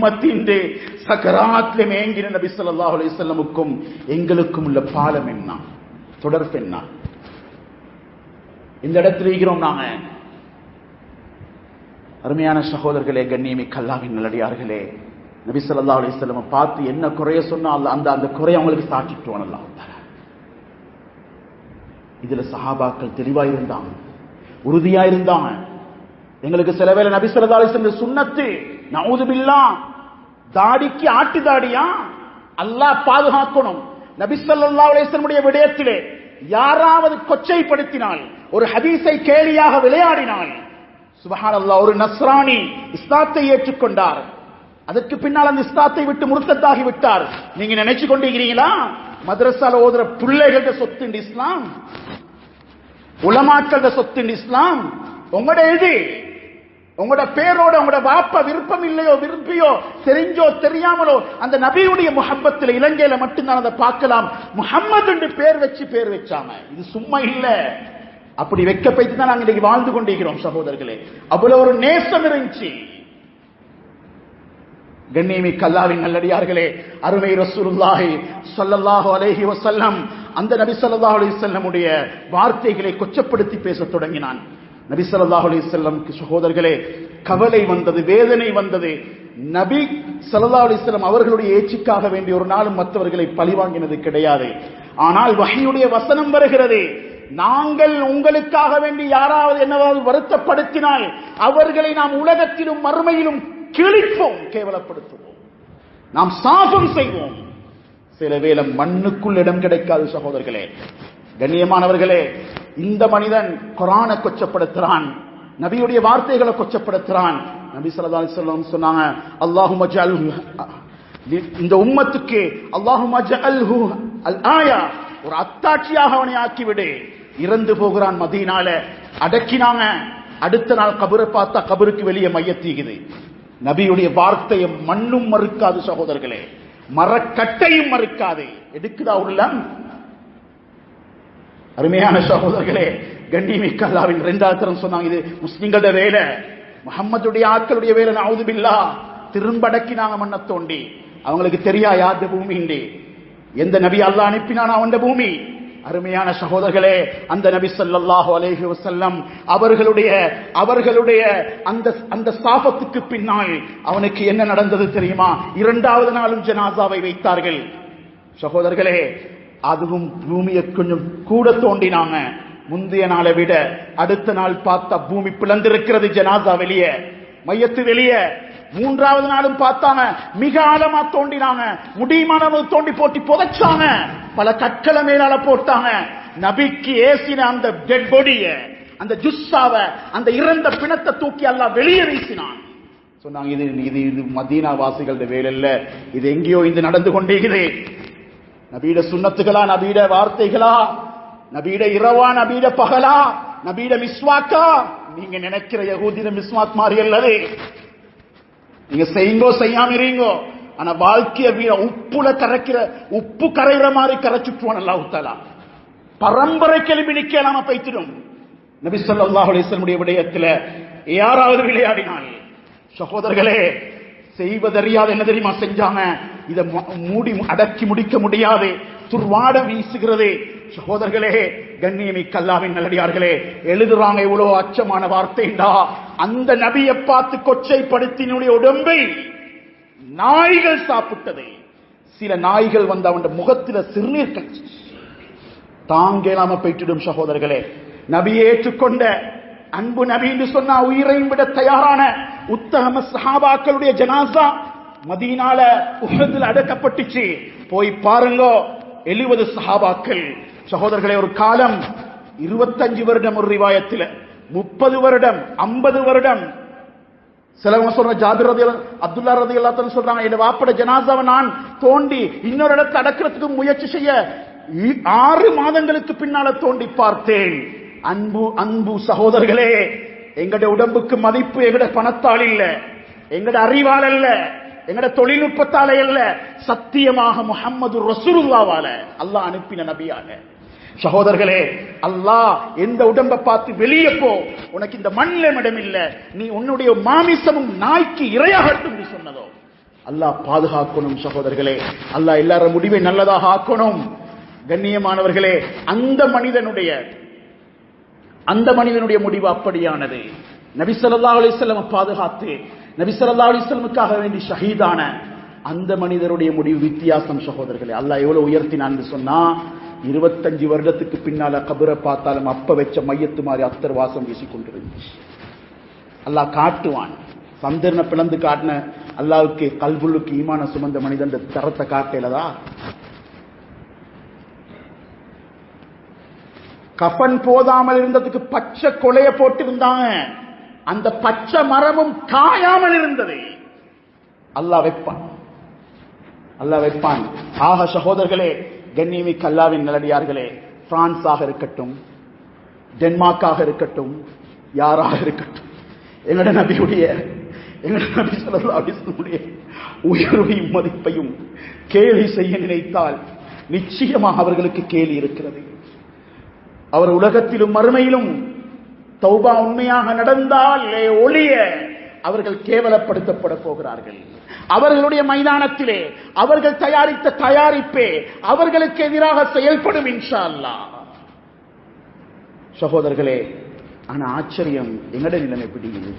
சுமத்திண்டு சக்கராத்திலே மேங்கின நபி ஸல்லல்லாஹு அலைஹி வஸல்லமுக்கும் எங்களுக்கும் உள்ள பாலம் என்ன? தொடர்பு என்ன? இந்த இடத்துல இருக்கிறோம் நாங்க. அருமையான சகோதரர்களே கண்ணியமி கல்லாவின் நல்லடியார்களே நபி சொல்லா அலைஹி பார்த்து என்ன குறைய சொன்னா அந்த அந்த குறைய அவங்களுக்கு சாட்டிட்டுவான் அல்லாஹ் இதுல சஹாபாக்கள் தெளிவா இருந்தாங்க உறுதியா இருந்தாங்க. எங்களுக்கு சில வேலை நபி சொல்லா அலைஹி சுண்ணத்து சுன்னத்து நவுது தாடிக்கு ஆட்டு தாடியா? அல்லாஹ் பாதுகாக்கணும். நபி ஸல்லல்லாஹு விடயத்திலே யாராவது கொச்சைப்படுத்தினால் ஒரு ஹதீஸை கேலியாக விளையாடினால் சுபஹானல்லாஹ் ஒரு நஸ்ரானி இஸ்லாத்தை ஏற்றுக்கொண்டார். அதற்கு பின்னால் அந்த இஸ்லாத்தை விட்டு முருத்தத்தாகி விட்டார். நீங்க நினைச்சு கொண்டிருக்கிறீங்களா? மதரசால ஓதுற பிள்ளைகள சொத்து இஸ்லாம். உலமாக்கள சொத்து இஸ்லாம். உங்களோட எழுதி உங்களோட பேரோட உங்களோட வாப்ப விருப்பம் இல்லையோ விரும்பியோ தெரிஞ்சோ தெரியாமலோ அந்த நபியுடைய முஹப்பத்தில் இலங்கையில மட்டும்தான் அதை பார்க்கலாம். முகம்மது என்று பேர் வச்சு பேர் வச்சாங்க இது சும்மா இல்ல. அப்படி வைக்க பைத்து தான் நாங்க இன்றைக்கு வாழ்ந்து கொண்டிருக்கிறோம் சகோதரர்களே. அவ்வளவு ஒரு நேசம் இருந்துச்சு. கண்ணியமி கல்லாவின் நல்லடியார்களே அருமை ரசூலுல்லாஹி ஸல்லல்லாஹு அலேஹி வசல்லம் அந்த நபி ஸல்லல்லாஹு அலி செல்லமுடைய வார்த்தைகளை கொச்சப்படுத்தி பேசத் தொடங்கினான். நபி ஸல்லல்லாஹு அலைஹி சகோதரர்களே கவலை வந்தது வேதனை வந்தது. நபி சல்லா அலைஹி அவர்களுடைய ஏச்சிக்காக வேண்டிய ஒரு நாளும் மற்றவர்களை பழிவாங்கினது கிடையாது. ஆனால் வகையுடைய வசனம் வருகிறது. நாங்கள் உங்களுக்காக வேண்டி யாராவது என்னவாவது வருத்தப்படுத்தினால் அவர்களை நாம் உலகத்திலும் மறுமையிலும் கிழிப்போம் கேவலப்படுத்துவோம். நாம் சாபம் செய்வோம். சில வேளை மண்ணுக்குள் இடம் கிடைக்காது சகோதரர்களே. கண்ணியமானவர்களே இந்த மனிதன் குரானை கொச்சப்படுத்துறான் நபியுடைய வார்த்தைகளை கொச்சப்படுத்துறான். நபி ஸல்லல்லாஹு அலைஹி சொன்னாங்க அல்லாஹும்ம ஜஅல்ஹு இந்த உம்மத்துக்கு அல்லாஹும்ம ஜஅல்ஹு அல் ஆயா ஒரு அத்தாட்சியாக அவனை ஆக்கிவிடு. இறந்து போகிறான் மதியினால அடக்கினாங்க. அடுத்த நாள் கபரை பார்த்தா கபருக்கு வெளியே மையத்தீகுது நபியுடைய வார்த்தையை மண்ணும் மறுக்காது சகோதரர்களே. மரக்கட்டையும் மறுக்காது. எடுக்குதா உள்ளம் அருமையான சகோதரர்களே கண்ணிமிக்க அல்லாவின் ரெண்டாவது தரம் சொன்னாங்க இது முஸ்லிம்களோட வேலை. முகம்மதுடைய ஆட்களுடைய வேலை நவுது பில்லா. திரும்ப அடக்கினாங்க தோண்டி. அவங்களுக்கு தெரியா யாத பூமிண்டி எந்த நபி அல்லாஹ் அனுப்பினான் அவன் பூமி? அருமையான சகோதரர்களே அந்த நபி சல்லாஹு அலேஹி வசல்லம் அவர்களுடைய அவர்களுடைய அந்த அந்த சாபத்துக்கு பின்னால் அவனுக்கு என்ன நடந்தது தெரியுமா? இரண்டாவது நாளும் ஜனாசாவை வைத்தார்கள். சகோதரர்களே அதுவும் பூமியை கொஞ்சம் கூட தோண்டினாங்க. முந்தைய நாளை விட அடுத்த நாள் பார்த்தா பூமி பிளந்திருக்கிறது ஜனாசா வெளியே. மையத்து வெளியே. மூன்றாவது நாளும் பார்த்தாங்க மிக ஆழமா தோண்டினாங்க. முடியுமானவங்க தோண்டி போட்டி புதைச்சாங்க. பல கற்களை மேலால போட்டாங்க. நபிக்கு ஏசின அந்த டெட் பொடிய அந்த ஜுஸ்ஸாவ அந்த இறந்த பிணத்தை தூக்கி எல்லாம் வெளியே வீசினான். சொன்னாங்க இது இது இது மதீனா வாசிகளோட வேலை இல்ல. இது எங்கேயோ இது நடந்து கொண்டிருக்குது. நபீட சுண்ணத்துகளா நபீட வார்த்தைகளா நபீட இரவா நபீட பகலா நபீட மிஸ்வாக்கா? நீங்க நினைக்கிற யகூதின மிஸ்வாக் மாதிரி அல்லது நீங்க செய்யுங்கோ செய்யாம இருங்கோ. ஆனா வாழ்க்கைய வீர உப்புல கரைக்கிற உப்பு கரைகிற மாதிரி கரைச்சுட்டுவான் அல்லாஹ் தாலா பரம்பரை கேள்வி நிக்கலாம பைத்திடும் நபி ஸல்லல்லாஹு அலைஹி விடயத்துல யாராவது விளையாடினால் சகோதரர்களே செய்வதறியாது என்ன தெரியுமா செஞ்சாங்க? இதை மூடி அடக்கி முடிக்க முடியாது. துர்வாட வீசுகிறது. சகோதரர்களே கண்ணியமி கல்லாவின் நல்லடியார்களே எழுதுறாங்க இவ்வளவு அச்சமான வார்த்தைண்டா. அந்த நபியை பார்த்து கொச்சைப்படுத்தினுடைய உடம்பை நாய்கள் சாப்பிட்டது. சில நாய்கள் வந்து அவன் முகத்தில சிறுநீர் கட்சி தாங்கேலாம போயிட்டுடும் சகோதரர்களே. நபியை ஏற்றுக்கொண்ட அன்பு நபி என்று சொன்னா உயிரையும் விட தயாரான உத்தகம சஹாபாக்களுடைய ஜனாசா மதீனால உலகத்தில் அடக்கப்பட்டுச்சு. போய் பாருங்க எழுபது சஹாபாக்கள். சகோதரர்களே ஒரு காலம் இருபத்தஞ்சு வருடம் ஒரு ரிவாயத்தில். முப்பது வருடம் ஐம்பது வருடம். சிலவங்க சொல்ற ஜாபிர் ரதி அப்துல்லா ரதி எல்லாத்தையும் சொல்றாங்க என் வாப்பட ஜனாசாவை நான் தோண்டி இன்னொரு இடத்தை அடக்கிறதுக்கு முயற்சி செய்ய ஆறு மாதங்களுக்கு பின்னால தோண்டி பார்த்தேன். அன்பு அன்பு சகோதரர்களே எங்கட உடம்புக்கு மதிப்பு எங்கட பணத்தால் இல்ல எங்கட அறிவால் அல்ல எங்கட தொழில்நுட்பத்தால அல்ல சத்தியமாக முகமது ரசூலுல்லாவால அல்லாஹ் அனுப்பின நபியாக. சகோதரர்களே அல்லாஹ் எந்த உடம்ப பார்த்து வெளியே போ உனக்கு இந்த மண்ணில் இடம் இல்ல நீ உன்னுடைய மாமிசமும் நாய்க்கு இரையாகட்டும் என்று சொன்னதோ. அல்லாஹ் பாதுகாக்கணும் சகோதரர்களே அல்லாஹ் எல்லார முடிவை நல்லதாக ஆக்கணும். கண்ணியமானவர்களே அந்த மனிதனுடைய அந்த மனிதனுடைய முடிவு அப்படியானது. நபி ஸல்லல்லாஹு பாதுகாத்து நபி அலிஸ்லமுக்காக வேண்டி ஷஹீதான அந்த மனிதருடைய முடிவு வித்தியாசம் சகோதரர்களே. அல்லாஹ் எவ்வளவு உயர்த்தினான்னு சொன்னா இருபத்தஞ்சு வருடத்துக்கு பின்னால கபரை பார்த்தாலும் அப்ப வச்ச மையத்து மாதிரி அத்தர் வாசம் வீசிக்கொண்டிருந்துச்சு அல்லாஹ் காட்டுவான். சந்திரனை பிளந்து காட்டின அல்லாவுக்கு கல்புலுக்கு ஈமான சுமந்த மனிதன் தரத்தை காட்டலதா கபன் போதாமல் இருந்ததுக்கு பச்சை கொலைய போட்டிருந்தாங்க. அந்த பச்சை மரமும் காயாமல் இருந்தது. அல்லாஹ் வைப்பான். அல்லாஹ் வைப்பான். ஆக சகோதரர்களே கண்ணியமி கல்லாவின் நிலடியார்களே பிரான்ஸாக இருக்கட்டும் டென்மார்க்காக இருக்கட்டும் யாராக இருக்கட்டும் எங்கட நபியுடைய எங்கட நபி ஸல்லல்லாஹு உயர்வையும் மதிப்பையும் கேலி செய்ய நினைத்தால் நிச்சயமாக அவர்களுக்கு கேலி இருக்கிறது. அவர் உலகத்திலும் மறுமையிலும் தௌபா உண்மையாக நடந்தால் ஒளிய அவர்கள் கேவலப்படுத்தப்பட போகிறார்கள். அவர்களுடைய மைதானத்திலே அவர்கள் தயாரித்த தயாரிப்பே அவர்களுக்கு எதிராக செயல்படும் இன்ஷா அல்லாஹ் சகோதரர்களே ஆனா ஆச்சரியம் எங்கட நிலைமை பிடிக்குது